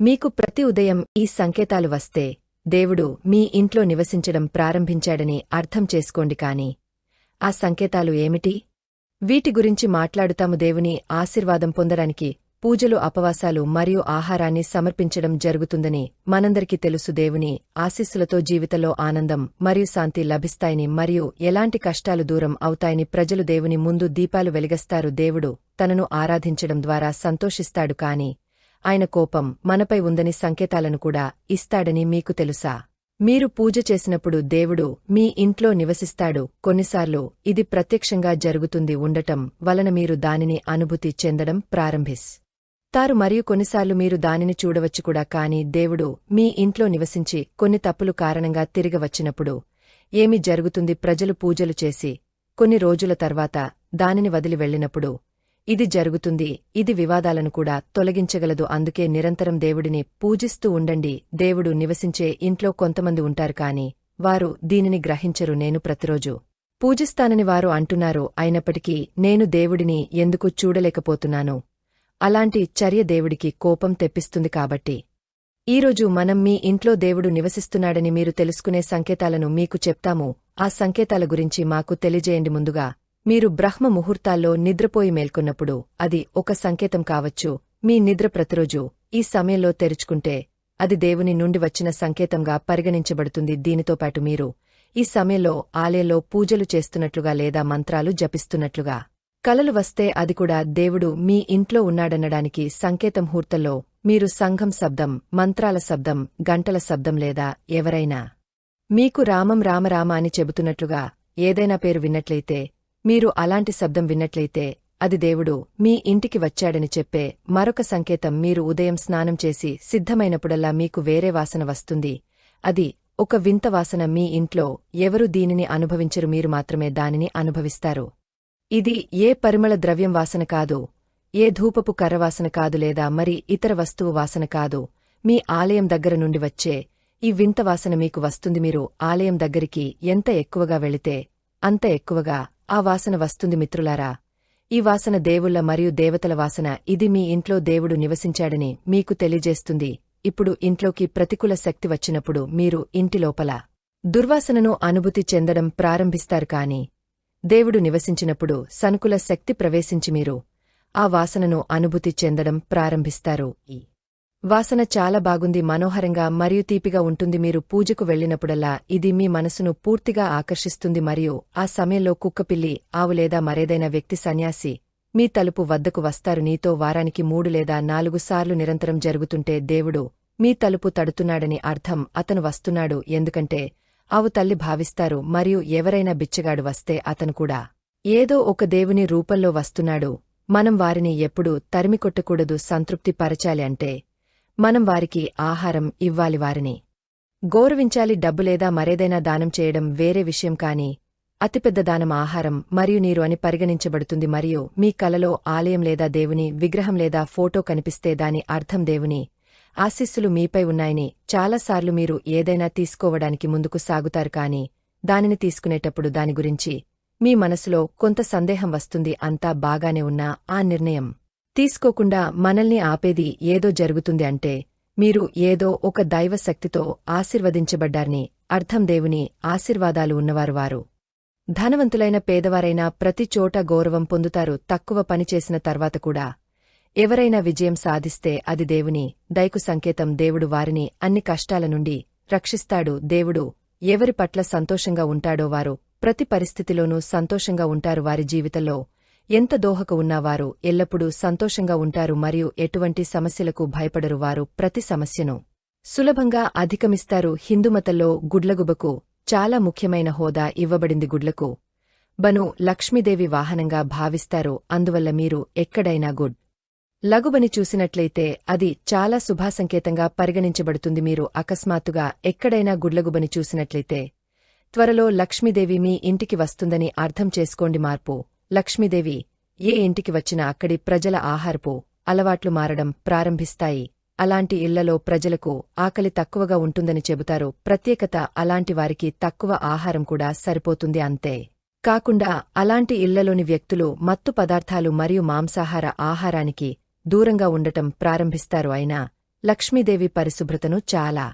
మీకు ప్రతి ఉదయం ఈ సంకేతాలు వస్తే దేవుడు మీ ఇంట్లో నివసించడం ప్రారంభించాడని అర్థం చేసుకోండి కాని ఆ సంకేతాలు ఏమిటి? వీటి గురించి మాట్లాడుతాము దేవుని ఆశీర్వాదం పొందడానికి పూజలు అపవాసాలు మరియు ఆహారాన్ని సమర్పించడం జరుగుతుందని మనందరికీ తెలుసు దేవుని ఆశీస్సులతో జీవితంలో ఆనందం మరియు శాంతి లభిస్తాయని మరియు ఎలాంటి కష్టాలు దూరం అవుతాయని ప్రజలు దేవుని ముందు దీపాలు వెలిగస్తారు. దేవుడు తనను ఆరాధించడం ద్వారా సంతోషిస్తాడు కాని ఆయన కోపం మనపై ఉందని సంకేతాలను కూడా ఇస్తాడని మీకు తెలుసా? మీరు పూజ చేసినప్పుడు దేవుడు మీ ఇంట్లో నివసిస్తాడు. కొన్నిసార్లు ఇది ప్రత్యక్షంగా జరుగుతుంది ఉండటం వలన మీరు దానిని అనుభూతి చెందడం ప్రారంభిస్. తారు మరియు కొన్నిసార్లు మీరు దానిని చూడవచ్చు కూడా కాని దేవుడు మీ ఇంట్లో నివసించి కొన్ని తప్పులు కారణంగా తిరిగి వచ్చినప్పుడు ఏమి జరుగుతుంది ప్రజలు పూజలు చేసి కొన్ని రోజుల తర్వాత దానిని వదిలి వెళ్ళినప్పుడు ఇది జరుగుతుంది. ఇది వివాదాలను కూడా తొలగించగలదు. అందుకే నిరంతరం దేవుడిని పూజిస్తూ ఉండండి. దేవుడు నివసించే ఇంట్లో కొంతమంది ఉంటారు కాని వారు దీనిని గ్రహించరు. నేను ప్రతిరోజు పూజిస్తానని వారు అంటున్నారు. అయినప్పటికీ నేను దేవుడిని ఎందుకు చూడలేకపోతున్నాను? అలాంటి చర్య దేవుడికి కోపం తెప్పిస్తుంది కాబట్టి. ఈరోజు మనం మీ ఇంట్లో దేవుడు నివసిస్తున్నాడని మీరు తెలుసుకునే సంకేతాలను మీకు చెప్తాము. ఆ సంకేతాల గురించి మాకు తెలియజేయండి ముందుగా. మీరు బ్రహ్మ ముహూర్తాల్లో నిద్రపోయి మేల్కొన్నప్పుడు అది ఒక సంకేతం కావచ్చు. మీ నిద్ర ప్రతిరోజు ఈ సమయంలో తెరుచుకుంటే అది దేవుని నుండి వచ్చిన సంకేతంగా పరిగణించబడుతుంది. దీనితోపాటు మీరు ఈ సమయంలో ఆలయంలో పూజలు చేస్తున్నట్లుగా లేదా మంత్రాలు జపిస్తున్నట్లుగా. కలలు వస్తే అది కూడా దేవుడు మీ ఇంట్లో ఉన్నాడనడానికి సంకేతం హూర్తల్లో మీరు సంఘం శబ్దం మంత్రాల శబ్దం గంటల శబ్దం లేదా ఎవరైనా మీకు రామం రామరామ అని చెబుతున్నట్లుగా ఏదైనా పేరు విన్నట్లయితే మీరు అలాంటి శబ్దం విన్నట్లయితే అది దేవుడు మీ ఇంటికి వచ్చాడని చెప్పే మరొక సంకేతం మీరు ఉదయం స్నానం చేసి సిద్ధమైనప్పుడల్లా మీకు వేరే వాసన వస్తుంది. అది ఒక వింత వాసన మీ ఇంట్లో ఎవరు దీనిని అనుభవించరు మీరు మాత్రమే దానిని అనుభవిస్తారు. ఇది ఏ పరిమళ ద్రవ్యం వాసన కాదు ఏ ధూపపు కర్రవాసన కాదు లేదా మరి ఇతర వస్తువు వాసన కాదు. మీ ఆలయం దగ్గర నుండి వచ్చే ఈ వింత వాసన మీకు వస్తుంది. మీరు ఆలయం దగ్గరికి ఎంత ఎక్కువగా వెళితే అంత ఎక్కువగా ఆ వాసన వస్తుంది మిత్రులారా. ఈ వాసన దేవుళ్ళ మరియు దేవతల వాసన. ఇది మీ ఇంట్లో దేవుడు నివసించాడని మీకు తెలియజేస్తుంది. ఇప్పుడు ఇంట్లోకి ప్రతికూల శక్తి వచ్చినప్పుడు మీరు ఇంటి లోపల దుర్వాసనను అనుభూతి చెందడం ప్రారంభిస్తారు కాని దేవుడు నివసించినప్పుడు సనుకుల శక్తి ప్రవేశించి మీరు ఆ వాసనను అనుభూతి చెందడం ప్రారంభిస్తారు. ఈ వాసన చాలా బాగుంది మనోహరంగా మరియు తీపిగా ఉంటుంది మీరు పూజకు వెళ్ళినప్పుడల్లా ఇది మీ మనసును పూర్తిగా ఆకర్షిస్తుంది మరియు ఆ సమయంలో కుక్కపిల్లి ఆవు లేదా మరేదైనా వ్యక్తి సన్యాసి మీ తలుపు వద్దకు వస్తారు. నీతో వారానికి మూడు లేదా నాలుగు సార్లు నిరంతరం జరుగుతుంటే దేవుడు మీ తలుపు తడుతున్నాడని అర్థం అతను వస్తున్నాడు. ఎందుకంటే ఆవు తల్లి భావిస్తారు మరియు ఎవరైనా బిచ్చగాడు వస్తే అతను కూడా ఏదో ఒక దేవుని రూపంలో వస్తున్నాడు. మనం వారిని ఎప్పుడూ తరిమికొట్టకూడదు సంతృప్తి పరచాలి అంటే మనం వారికి ఆహారం ఇవ్వాలి వారిని. గౌరవించాలి డబ్బు లేదా మరేదైనా దానం చేయడం వేరే విషయం కాని అతిపెద్ద దానం ఆహారం మరియు నీరు అని పరిగణించబడుతుంది మరియు మీ కలలో ఆలయం లేదా దేవుని విగ్రహం లేదా ఫోటో కనిపిస్తే దాని అర్థం దేవుని. ఆశీస్సులు మీపై ఉన్నాయని చాలాసార్లు మీరు ఏదైనా తీసుకోవడానికి ముందుకు సాగుతారు కాని దానిని తీసుకునేటప్పుడు దాని గురించి మీ మనసులో కొంత సందేహం వస్తుంది అంతా బాగానే ఉన్నా ఆ నిర్ణయం. తీసుకోకుండా మనల్ని ఆపేది ఏదో జరుగుతుంది అంటే మీరు ఏదో ఒక దైవశక్తితో ఆశీర్వదించబడ్డారని అర్థం దేవుని ఆశీర్వాదాలు ఉన్నవారు వారు. ధనవంతులైన పేదవారైనా ప్రతి చోట గౌరవం పొందుతారు తక్కువ పనిచేసిన తర్వాత కూడా. ఎవరైనా విజయం సాధిస్తే అది దేవుని దైకు సంకేతం దేవుడు వారిని అన్ని కష్టాల నుండి రక్షిస్తాడు దేవుడు ఎవరి పట్ల సంతోషంగా ఉంటాడో వారు ప్రతి పరిస్థితిలోనూ సంతోషంగా ఉంటారు వారి జీవితంలో. ఎంత దోహకు ఉన్నవారు ఎల్లప్పుడూ సంతోషంగా ఉంటారు మరియు ఎటువంటి సమస్యలకు భయపడరు వారు ప్రతి సమస్యను. సులభంగా అధిగమిస్తారు. హిందుమతల్లో గుడ్లగుబకు చాలా ముఖ్యమైన హోదా ఇవ్వబడింది గుడ్లకు. బను లక్ష్మీదేవి వాహనంగా భావిస్తారు. అందువల్ల మీరు ఎక్కడైనా గుడ్ లగుబని చూసినట్లయితే అది చాలా శుభాసంకేతంగా పరిగణించబడుతుంది. మీరు అకస్మాత్తుగా ఎక్కడైనా గుడ్లగుబని చూసినట్లయితే త్వరలో లక్ష్మీదేవి మీ ఇంటికి వస్తుందని అర్థం చేసుకోండి మార్పు. లక్ష్మీదేవి ఏ ఇంటికి వచ్చినా అక్కడి ప్రజల ఆహారపు అలవాట్లు మారడం ప్రారంభిస్తాయి. అలాంటి ఇళ్ళలో ప్రజలకు ఆకలి తక్కువగా ఉంటుందని చెబుతారు. ప్రత్యేకత అలాంటి వారికి తక్కువ ఆహారం కూడా సరిపోతుంది అంతే. కాకుండా అలాంటి ఇళ్ళలోని వ్యక్తులు మత్తు పదార్థాలు మరియు మాంసాహార ఆహారానికి దూరంగా ఉండటం ప్రారంభిస్తారు. అయినా లక్ష్మీదేవి పరిశుభ్రతను చాలా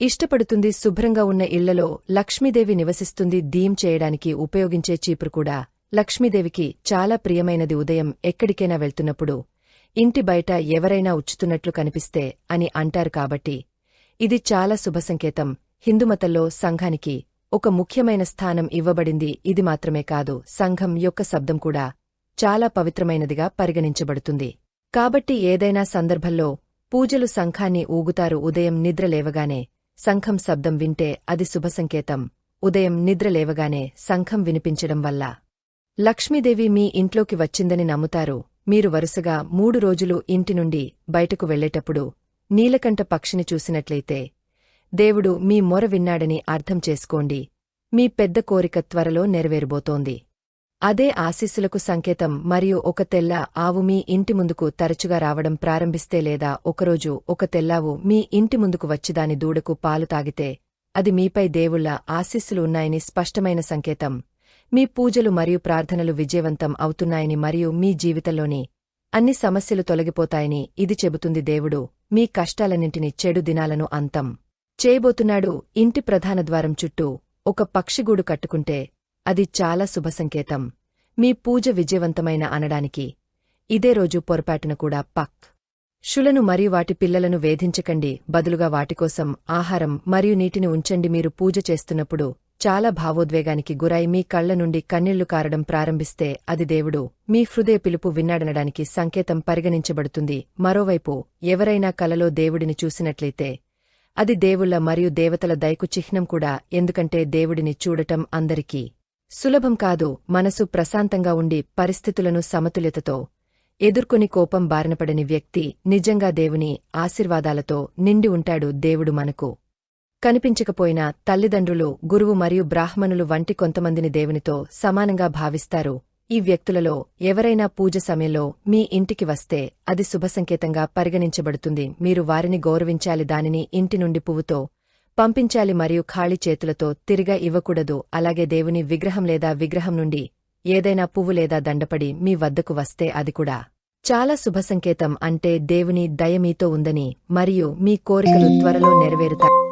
ఇష్టపడుతుంది. శుభ్రంగా ఉన్న ఇళ్ళలో లక్ష్మీదేవి నివసిస్తుంది. దీం చేయడానికి ఉపయోగించే చీపురు కూడా లక్ష్మీదేవికి చాలా ప్రియమైనది ఉదయం ఎక్కడికైనా వెళ్తున్నప్పుడు ఇంటి బయట ఎవరైనా ఉచ్చుతున్నట్లు కనిపిస్తే అని అంటారు కాబట్టి ఇది చాలా శుభసంకేతం హిందుమతంలో సంఘానికి ఒక ముఖ్యమైన స్థానం ఇవ్వబడింది. ఇది మాత్రమే కాదు సంఘం యొక్క శబ్దం కూడా చాలా పవిత్రమైనదిగా పరిగణించబడుతుంది. కాబట్టి ఏదైనా సందర్భంలో పూజలు సంఘాన్ని ఊగుతారు. ఉదయం నిద్ర లేవగానే సంఘం శబ్దం వింటే అది శుభసంకేతం ఉదయం నిద్ర లేవగానే సంఘం వినిపించడం వల్ల లక్ష్మీదేవి మీ ఇంట్లోకి వచ్చిందని నమ్ముతారు. మీరు వరుసగా మూడు రోజులు ఇంటి నుండి బయటకు వెళ్ళేటప్పుడు నీలకంఠ పక్షిని చూసినట్లయితే దేవుడు మీ మొర విన్నాడని అర్థం చేసుకోండి. మీ పెద్ద కోరిక త్వరలో నెరవేరబోతోంది. అదే ఆశీస్సులకు సంకేతం మరియు ఒక తెల్ల ఆవు మీ ఇంటి ముందుకు తరచుగా రావడం ప్రారంభిస్తే లేదా ఒకరోజు ఒక తెల్లావు మీ ఇంటి ముందుకు వచ్చిదాని దూడకు పాలు తాగితే అది మీపై దేవుళ్ళ ఆశీస్సులు ఉన్నాయని స్పష్టమైన సంకేతం. మీ పూజలు మరియు ప్రార్థనలు విజయవంతం అవుతున్నాయని మరియు మీ జీవితంలోని అన్ని సమస్యలు తొలగిపోతాయని ఇది చెబుతుంది దేవుడు. మీ కష్టాలన్నింటిని చెడు దినాలను అంతం చేయబోతున్నాడు. ఇంటి ప్రధాన ద్వారం చుట్టూ ఒక పక్షిగూడు కట్టుకుంటే అది చాలా శుభసంకేతం మీ పూజ విజయవంతమైన అనడానికి ఇదే రోజు పొరపాటున కూడా పక్ షులను మరియు వాటి పిల్లలను వేధించకండి. బదులుగా వాటికోసం ఆహారం మరియు నీటిని ఉంచండి. మీరు పూజ చేస్తున్నప్పుడు చాలా భావోద్వేగానికి గురై మీ కళ్ళ నుండి కన్నీళ్ళు కారడం ప్రారంభిస్తే అది దేవుడు మీ హృదయ పిలుపు విన్నాడనడానికి సంకేతం పరిగణించబడుతుంది. మరోవైపు ఎవరైనా కలలో దేవుడిని చూసినట్లయితే అది దేవుళ్ళ మరియు దేవతల దయకు చిహ్నం కూడా ఎందుకంటే దేవుడిని చూడటం అందరికీ సులభం కాదు. మనసు ప్రశాంతంగా ఉండి పరిస్థితులను సమతుల్యతతో ఎదుర్కొని కోపం బారినపడని వ్యక్తి నిజంగా దేవుని ఆశీర్వాదాలతో నిండి ఉంటాడు దేవుడు మనకు. కనిపించకపోయినా తల్లిదండ్రులు గురువు మరియు బ్రాహ్మణులు వంటి కొంతమందిని దేవునితో సమానంగా భావిస్తారు. ఈ వ్యక్తులలో ఎవరైనా పూజ సమయంలో మీ ఇంటికి వస్తే అది శుభసంకేతంగా పరిగణించబడుతుంది. మీరు వారిని గౌరవించాలి దానిని ఇంటి నుండి పువ్వుతో పంపించాలి మరియు ఖాళీ చేతులతో తిరిగా ఇవ్వకూడదు. అలాగే దేవుని విగ్రహం లేదా విగ్రహం నుండి ఏదైనా పువ్వు లేదా దండపడి మీ వద్దకు వస్తే అది కూడా చాలా శుభసంకేతం అంటే దేవుని దయ మీతో ఉందని మరియు మీ కోరికలు త్వరలో నెరవేరుతాయి.